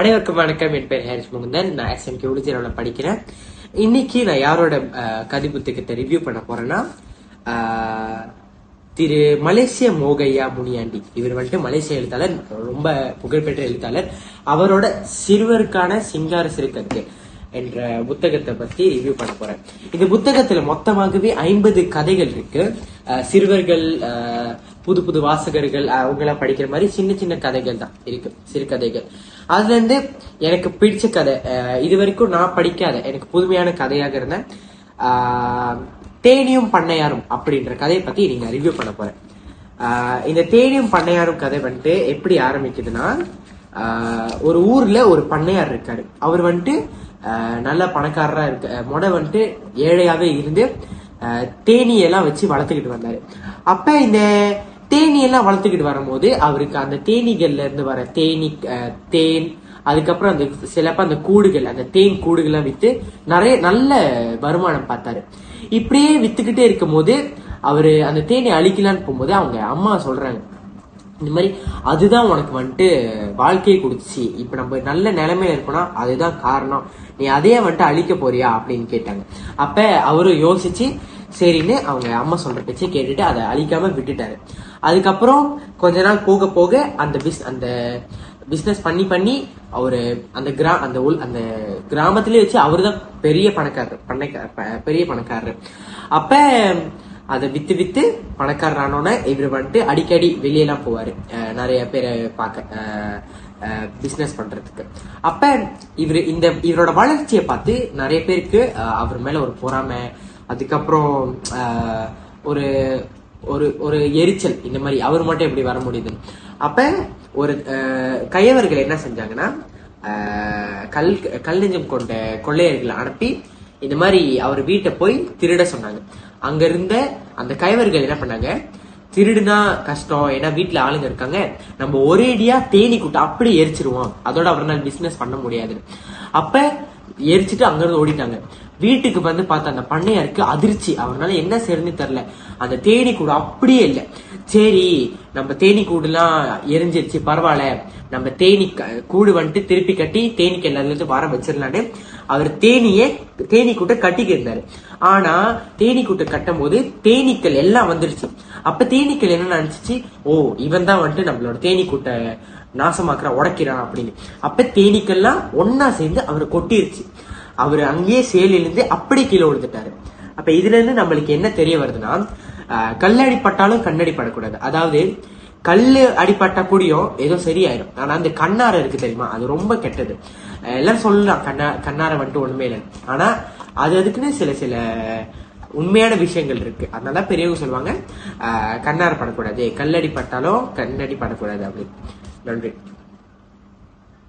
அனைவருக்கும் வணக்கம். என் பேர் ஹாரிஸ் முகுந்தன். நான் எஸ்எம்கே உடுஜிராவில் படிக்கிறேன். இன்னைக்கு நான் யாரோட கதை புத்தகத்தை ரிவ்யூ பண்ண போறேன்னா திரு மலேசிய மோகையா முனியாண்டி. இவர் வந்துட்டு மலேசிய எழுத்தாளர் ரொம்ப புகழ்பெற்ற எழுத்தாளர். அவரோட சிறுவருக்கான சிங்கார சிறுகத்து என்ற புத்தகத்தை பத்தி ரிவ்யூ பண்ண போறேன். இந்த புத்தகத்துல மொத்தமாகவே ஐம்பது கதைகள் இருக்கு. சிறுவர்கள் புது புது வாசகர்கள் அவங்களாம் படிக்கிற மாதிரி சின்ன சின்ன கதைகள் தான். இருக்கு சிறுகதைகள் அதுல இருந்து எனக்கு பிடிச்ச கதை இது வரைக்கும் நான் படிக்காத எனக்கு புதுமையான கதையாக இருந்த தேனியும் பண்ணையாரும் அப்படின்ற கதையை பத்தி நீங்க ரிவ்யூ பண்ண போறேன். இந்த தேனியும் பண்ணையாரும் கதை வந்துட்டு எப்படி ஆரம்பிக்குதுன்னா ஒரு ஊர்ல ஒரு பண்ணையார் இருக்காரு. அவர் வந்துட்டு நல்ல பணக்காரரா இருக்க அஹ் வந்துட்டு ஏழையாவே இருந்து தேனியெல்லாம் வச்சு வளர்த்துக்கிட்டு வந்தாரு. அப்ப இந்த தேனியெல்லாம் வளர்த்துக்கிட்டு வரும்போது அவருக்கு அந்த தேனீகள்ல இருந்து வர தேனி தேன் அதுக்கப்புறம் அந்த சிலப்ப அந்த கூடுகள் அந்த தேன் கூடுகள்லாம் வித்து நிறைய நல்ல வருமானம் பார்த்தாரு. இப்படியே வித்துக்கிட்டே இருக்கும் போது அவரு அந்த தேனை அழிக்கலான்னு போகும்போது அவங்க அம்மா சொல்றாங்க இந்த மாதிரி அதுதான் உனக்கு வந்துட்டு வாழ்க்கையை கொடுத்துச்சு. இப்ப நம்ம நல்ல நிலைமையில இருக்கோம்னா அதுதான் காரணம். நீ அதையே வந்துட்டு அழிக்க போறியா அப்படின்னு கேட்டாங்க. அப்ப அவரும் யோசிச்சு சரின்னு அவங்க அம்மா சொல்ற பேச்சை கேட்டுட்டு அதை அழிக்காம விட்டுட்டாரு. அதுக்கப்புறம் கொஞ்ச நாள் போக போக அந்த பிஸ் அந்த பிஸ்னஸ் பண்ணி பண்ணி அவர் அந்த கிரா அந்த உள் அந்த கிராமத்திலே வச்சு அவர் தான் பெரிய பணக்காரர் பண்ணைக்கார பெரிய பணக்காரர். அப்ப அதை வித்து வித்து பணக்காரர் ஆனோடனே இவர் வந்துட்டு அடிக்கடி வெளியெல்லாம் போவார். நிறைய பேரை பார்க்க பிஸ்னஸ் பண்றதுக்கு. அப்ப இவர் இந்த இவரோட வளர்ச்சியை பார்த்து நிறைய பேருக்கு அவர் மேல ஒரு பொறாமை. அதுக்கப்புறம் ஒரு ஒரு ஒரு எரிச்சல். இந்த மாதிரி அவர் மட்டும் எப்படி வர முடியுது அப்ப ஒரு அஹ், என்ன செஞ்சாங்கன்னா கல் கல் நெஞ்சம் கொண்ட கொள்ளையர்களை அனுப்பி இந்த மாதிரி அவர் வீட்டை போய் திருட சொன்னாங்க. அங்க இருந்த அந்த கைவர்கள் என்ன பண்ணாங்க? திருடுனா கஷ்டம். ஏன்னா வீட்டுல ஆளுங்க இருக்காங்க. நம்ம ஒரேடியா தேனி கூட்ட அப்படியே எரிச்சிருவோம். அதோட அவரால் பிசினஸ் பண்ண முடியாது. அப்ப எரிச்சிட்டு அங்க இருந்து ஓடிட்டாங்க. வீட்டுக்கு வந்து பார்த்த அந்த பண்ணையாருக்கு அதிர்ச்சி. அவனால என்ன செய்யறதுன்னு தெரில அந்த தேனி கூடு அப்படியே இல்லை. சரி நம்ம தேனி கூடுலாம் எரிஞ்சிருச்சு பரவாயில்ல. நம்ம தேனி கூடு வந்துட்டு திருப்பி கட்டி தேனீக்கு எல்லாத்துல வர வச்சிடலான்னு அவர் தேனியே தேனி கூட்ட கட்டிக்கு இருந்தாரு ஆனா தேனி கூட்ட கட்டும் போது தேனீக்கள் எல்லாம் வந்துருச்சு. அப்ப தேனீக்கள் என்ன நினைச்சிச்சு? ஓ இவன் தான் வந்துட்டு நம்மளோட தேனி கூட்ட நாசமாக்குறான் உடைக்கிறான் அப்படின்னு. அப்ப தேனீக்கள்லாம் ஒன்னா சேர்ந்து அவரை கொட்டிருச்சு. அவர் அங்கேயே சேலிலிருந்து அப்படி கீழே விழுந்துட்டாரு. அப்ப இதுல இருந்து நம்மளுக்கு என்ன தெரிய வருதுன்னா கல் கல்லடி பட்டாலும் கண்ணடி படக்கூடாது அதாவது கல்லு அடிபட்டா கூடியும் ஏதோ சரியாயிடும் ஆனா அந்த கண்ணார இருக்கு தெரியுமா? அது ரொம்ப கெட்டது. எல்லாம் சொல்லலாம். கண்ணா கண்ணார வந்துட்டு ஒண்ணுமே இல்லை ஆனா அது அதுக்குன்னு சில சில உண்மையான விஷயங்கள் இருக்கு. அதனால பெரியவங்க சொல்லுவாங்க கண்ணார படக்கூடாது. கல்லடி பட்டாலும் கண்ணடி படக்கூடாது அப்படின்னு நன்றி.